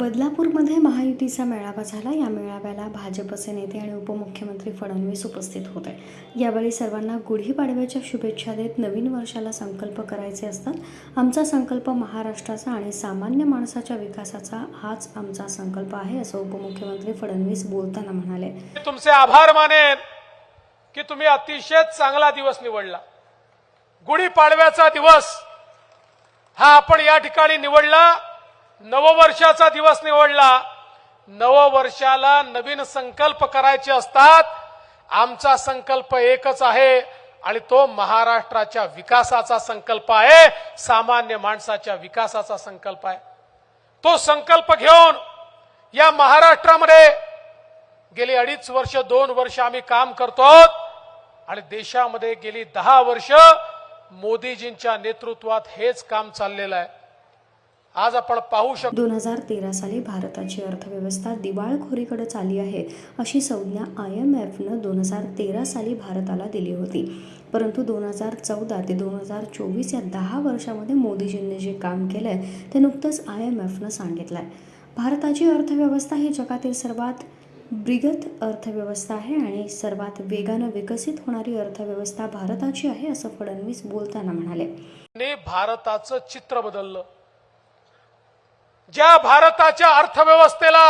बदलापूरमध्ये महायुतीचा मेळावा झाला. या मेळाव्याला भाजपचे नेते आणि उपमुख्यमंत्री फडणवीस उपस्थित होते. यावेळी सर्वांना गुढीपाडव्याच्या शुभेच्छा देत नवीन वर्षाला संकल्प करायचे असतात. आमचा संकल्प महाराष्ट्राचा आणि सामान्य माणसाच्या विकासाचा हाच आमचा संकल्प आहे असं उपमुख्यमंत्री फडणवीस बोलताना म्हणाले. तुमचे आभार मानेन की तुम्ही अतिशय चांगला दिवस निवडला. गुढीपाडव्याचा दिवस हा आपण या ठिकाणी निवडला. नववर्षाचा दिवस निवडला. नववर्षाला नवीन संकल्प करायचे असतात. आमचा संकल्प एकच आहे आणि तो महाराष्ट्राच्या विकासाचा संकल्प आहे. सामान्य माणसाच्या विकासाचा संकल्प आहे. तो संकल्प घेऊन या महाराष्ट्रामध्ये गेली अडीच वर्ष दोन वर्ष आम्ही काम करतो आहोत आणि देशामध्ये गेली दहा वर्ष मोदीजींच्या नेतृत्वात हेच काम चाललेलं आहे. आज आपण पाहू शकतो दोन हजार तेरा साली भारताची अर्थव्यवस्था दिवाळखोरीकडे चालली आहे अशी संज्ञा आय एम एफनं दोन हजार तेरा साली भारताला दिली होती. परंतु दोन हजार चौदा ते दोन हजार चोवीस या दहा वर्षामध्ये मोदीजींनी जे काम केलं आहे ते नुकतंच आय एम एफनं सांगितलं आहे भारताची अर्थव्यवस्था ही जगातील सर्वात ब्रिगत अर्थव्यवस्था आहे आणि सर्वात वेगानं विकसित होणारी अर्थव्यवस्था भारताची आहे असं फडणवीस बोलताना म्हणाले. भारताचं चित्र बदललं. ज्या भारताच्या अर्थव्यवस्थेला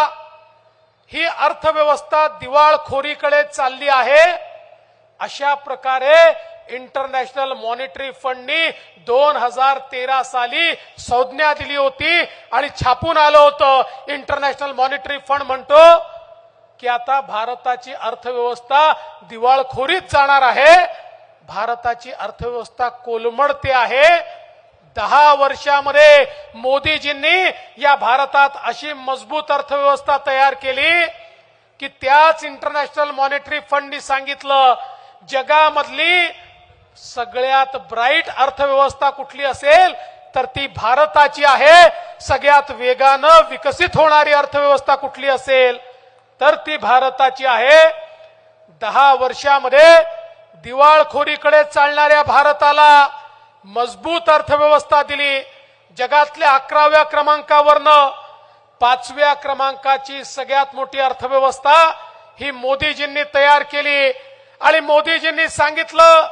ही अर्थव्यवस्था दिवाळखोरीकडे चालली आहे अशा प्रकारे इंटरनॅशनल मॉनिटरी फंडनी दोन हजार तेरा साली संज्ञा दिली होती आणि छापून आलं होतं. इंटरनॅशनल मॉनिटरी फंड म्हणतो की आता भारताची अर्थव्यवस्था दिवाळखोरीत जाणार आहे. भारताची अर्थव्यवस्था कोलमडते आहे. दहा वर्षामध्ये मोदीजींनी या भारतात अशी मजबूत अर्थव्यवस्था तयार केली की त्याच इंटरनॅशनल मॉनिटरी फंडनी सांगितलं जगामधली सगळ्यात ब्राईट अर्थव्यवस्था कुठली असेल तर ती भारताची आहे. सगळ्यात वेगानं विकसित होणारी अर्थव्यवस्था कुठली असेल तर ती भारताची आहे. दहा वर्षामध्ये दिवाळखोरीकडे चालणाऱ्या भारताला मजबूत अर्थव्यवस्था दिली. जगातल्या अकराव्या क्रमांकावरनं पाचव्या क्रमांकाची सगळ्यात मोठी अर्थव्यवस्था ही मोदीजींनी तयार केली. आणि मोदीजींनी सांगितलं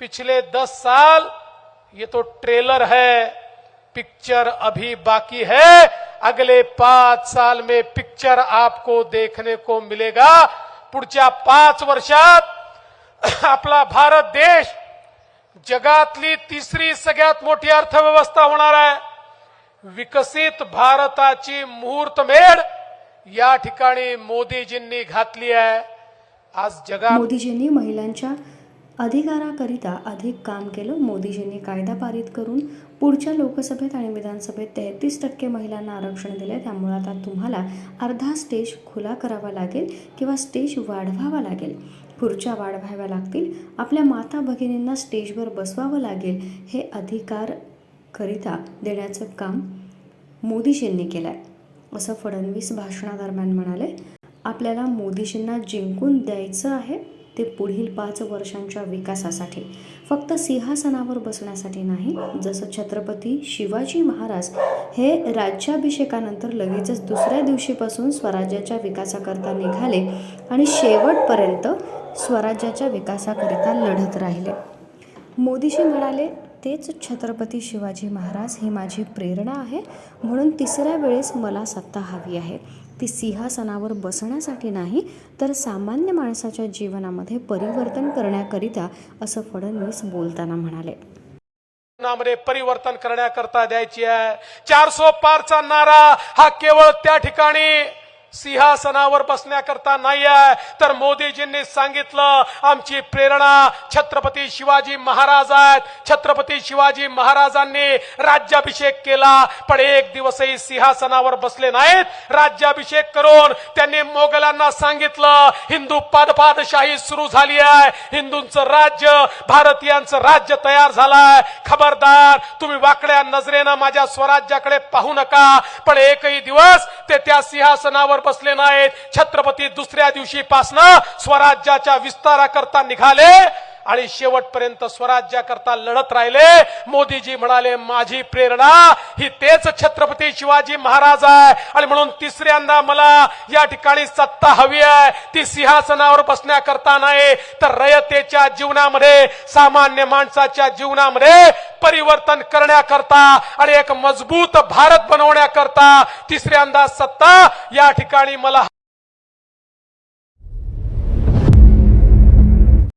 पिछले दस साल ये तो ट्रेलर है पिक्चर अभी बाकी है अगले पाच साल में पिक्चर आपको देखने को मिलेगा। पुढच्या पाच वर्षात आपला भारत देश जगातली तिसरी सगळ्यात मोठी अर्थव्यवस्था होणार आहे. विकसित भारताची मुहूर्तमेढ या ठिकाणी मोदीजींनी घातली आहे. आज जगात मोदीजींनी महिलांच्या अधिकाराकरिता अधिक काम केलं मोदीजींनी कायदा पारित करून पुढच्या लोकसभेत आणि विधानसभेत तेहतीस टक्के महिलांना आरक्षण दिले त्यामुळे आता तुम्हाला अर्धा स्टेज खुला करावा लागेल किंवा स्टेज वाढवावा लागेल. खुर्च्या वाढवाव्या लागतील. आपल्या माता भगिनींना स्टेजवर बसवावं लागेल हे अधिकार करिता देण्याचं काम मोदीजींनी केलं आहे असं फडणवीस भाषणादरम्यान म्हणाले आपल्याला मोदीजींना जिंकून द्यायचं आहे. ते पुढील पाच वर्षांच्या विकासासाठी. फक्त सिंहासनावर बसण्यासाठी नाही जसं छत्रपती शिवाजी महाराज हे राज्याभिषेकानंतर लगेचच दुसऱ्या दिवशीपासून स्वराज्याच्या विकासाकरता निघाले आणि शेवटपर्यंत स्वराज्याच्या विकासाकरिता लढत राहिले. मोदीशी म्हणाले तेच छत्रपती शिवाजी महाराज ही माझी प्रेरणा आहे. म्हणून तिसऱ्या वेळेस मला सत्ता हवी आहे. ती सिंहासनावर बसण्यासाठी नाही तर सामान्य माणसाच्या जीवनामध्ये परिवर्तन करण्याकरिता असं फडणवीस बोलताना म्हणाले. मध्ये परिवर्तन करण्याकरता द्यायची आहे. चारसो पारचा नारा हा केवळ त्या ठिकाणी सिंहासनावर बसण्याकरता नाही आहे तर मोदीजींनी सांगितलं आमची प्रेरणा छत्रपती शिवाजी महाराज आहेत. छत्रपती शिवाजी महाराजांनी राज्याभिषेक केला पण एक दिवसही सिंहासनावर बसले नाहीत. राज्याभिषेक करून त्यांनी मोगलांना सांगितलं हिंदू पादपादशाही सुरू झाली आहे. हिंदूंचं राज्य भारतीयांचं राज्य तयार झालंय. खबरदार तुम्ही वाकड्या नजरेनं माझ्या स्वराज्याकडे पाहू नका. पण एकही दिवस ते त्या सिंहासनावर बसले नाहीत. छत्रपती दुसऱ्या दिवशीपासनं स्वराज्याच्या विस्ताराकरता निघाले. आणि शेवटपर्यंत स्वराज्याकरता लढत राहिले. मोदीजी म्हणाले माझी प्रेरणा ही तेच छत्रपती शिवाजी महाराज आहे. आणि म्हणून तिसऱ्यांदा मला या ठिकाणी सत्ता हवी आहे. ती सिंहासनावर बसण्याकरता नाही तर रयतेच्या जीवनामध्ये सामान्य माणसाच्या जीवनामध्ये परिवर्तन करण्याकरता आणि एक मजबूत भारत बनवण्याकरता तिसऱ्यांदा सत्ता या ठिकाणी मला